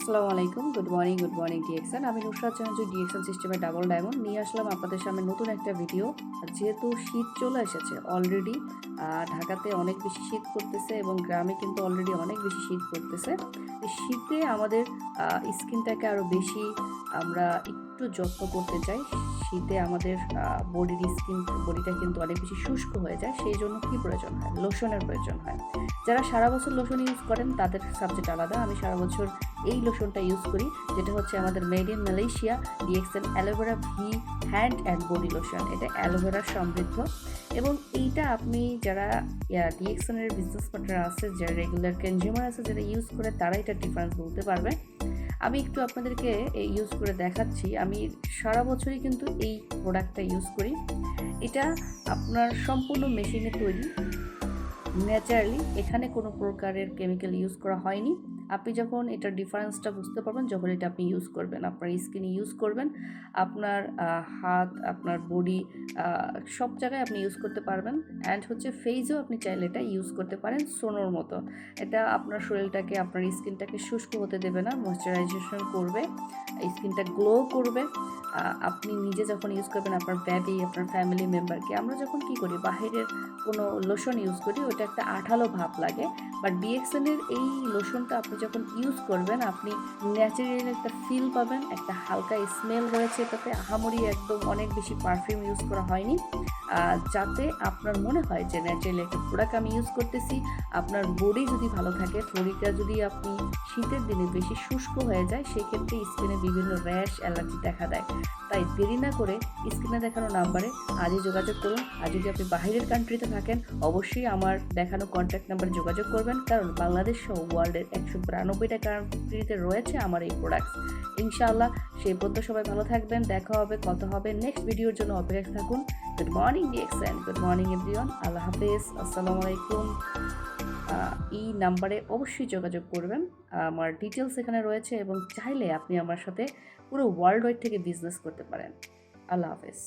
আসসালামু আলাইকুম। Good morning good morning DXN আমি নুসরাত জাহাজু ডিএক্সএন সিস্টেমের ডাবল ডায়মন্ড নিয়ে আসলাম আপনাদের সামনে নতুন একটা ভিডিও আর যেহেতু শীত চলে এসেছে অলরেডি ঢাকাতে অনেক বেশি শীত পড়তেছে এবং গ্রামে কিন্তু অলরেডি অনেক বেশি শীত পড়তেছে। শীতে আমাদের স্কিনটাকে আরও বেশি আমরা একটু যত্ন করতে চাই। শীতে আমাদের বডির স্কিন বডিটা কিন্তু অনেক বেশি শুষ্ক হয়ে যায়। সেই জন্য কী প্রয়োজন হয়? লোশনের প্রয়োজন হয়। যারা সারা বছর লোশন ইউজ করেন, তাদের সাবজেক্ট আলাদা। আমি সারা বছর এই লোশনটা ইউজ করি, যেটা হচ্ছে আমাদের made in Malaysia DXN aloe vera V hand and body lotion এটা অ্যালোভেরা সমৃদ্ধ। এবং এইটা আপনি যারা ডিএক্সনের বিজনেস পার্টনার আছে, যারা রেগুলার কনজিউমার আছে, যারা ইউজ করে তারা এটা ডিফারেন্স বলতে পারবে। আমি একটু আপনাদেরকে ইউজ করে দেখাচ্ছি। আমি সারা বছরই কিন্তু এই প্রোডাক্টটা ইউজ করি। এটা আপনার সম্পূর্ণ মেশিনে তৈরি। ন্যাচারালি এখানে কোনো প্রকারের কেমিক্যাল ইউজ করা হয়নি। আপনি যখন এটার ডিফারেন্সটা বুঝতে পারবেন, যখন এটা আপনি ইউজ করবেন, আপনার স্কিনে ইউজ করবেন, আপনার হাত, আপনার বডি সব জায়গায় আপনি ইউজ করতে পারবেন। অ্যান্ড হচ্ছে ফেসও আপনি চাইলে এটা ইউজ করতে পারেন সোনোর মতো। এটা আপনার শরীরটাকে, আপনার স্কিনটাকে শুষ্ক হতে দেবে না ময়শ্চারাইজেশন করবে স্কিনটা গ্লো করবে। আপনি নিজে যখন ইউজ করবেন, আপনার ব্যাবি আপনার ফ্যামিলি মেম্বারকে আমরা যখন কি করি, বাহিরের কোনো লোশন ইউজ করি, ওটা একটা আঠালো ভাব লাগে। বাট বিএক্সএনের এই লোশনটা আপনি যখন ইউজ করবেন, আপনি ন্যাচারাল একটা ফিল পাবেন, একটা হালকা স্মেল রয়েছে তাতে আহামরি একদম অনেক বেশি পারফিউম ইউজ করা হয়নি। যাতে আপনার মনে হয় যে ন্যাচারালি একটা প্রোডাক্ট আমি ইউজ করতেছি, আপনার বডি যদি ভালো থাকে, শরীরটা যদি আপনি শীতের দিনে বেশি শুষ্ক হয়ে যায়, সেক্ষেত্রে স্কিনে বিভিন্ন র্যাশ অ্যালার্জি দেখা দেয়। তাই দেরি না করে স্ক্রিনে দেখানো নাম্বারে আজই যোগাযোগ করুন। আর যদি আপনি বাহিরের কান্ট্রিতে থাকেন, অবশ্যই আমার দেখানো কন্ট্যাক্ট নাম্বারে যোগাযোগ করবেন। কারণ বাংলাদেশ সহ ওয়ার্ল্ডের একশো বিরানব্বইটা কান্ট্রিতে রয়েছে আমার এই প্রোডাক্টস ইনশাআল্লাহ সেই পর্যন্ত সবাই ভালো থাকবেন, দেখা হবে কত হবে। নেক্সট ভিডিওর জন্য অপেক্ষা থাকুন। Good morning DXN good morning everyone আল্লাহ হাফেজ, আসসালামু আলাইকুম। এই নাম্বারে অবশ্যই যোগাযোগ করবেন। আমার ডিটেলস এখানে রয়েছে এবং চাইলে আপনি আমার সাথে পুরো ওয়ার্ল্ড ওয়াইড থেকে বিজনেস করতে পারেন। আল্লাহ হাফেজ।